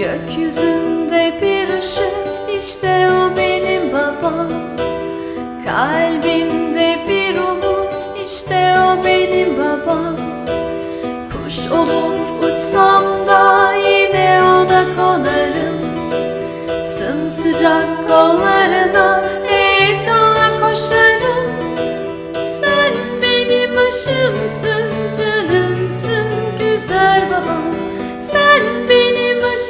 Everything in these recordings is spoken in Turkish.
Gökyüzünde bir ışık işte o benim babam. Kalbimde bir umut işte o benim babam. Kuş olup uçsam da yine ona konarım. Sımsıcak kollarına heyecanla koşarım. Sen benim aşımsın canımsın güzel babam. Sen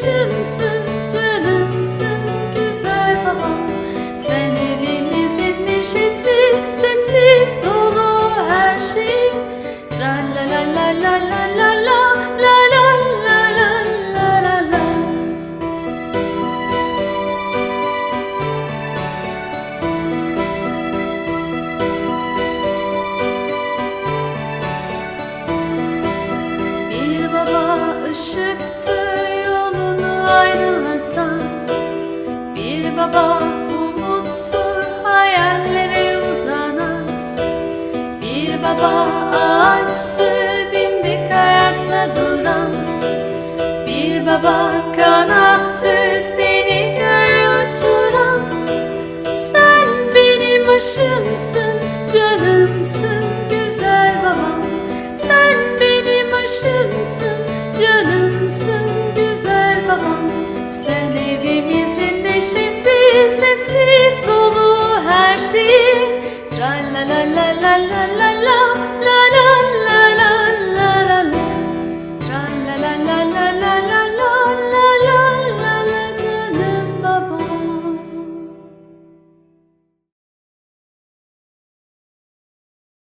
benim aşımsın, canımsın, güzel babam Sen evimizin neşesi, sesi, solu, her şey Tra baba umuttur hayallere uzanan Bir baba ağaçtır dimdik ayakta duran. Bir baba kanattır la la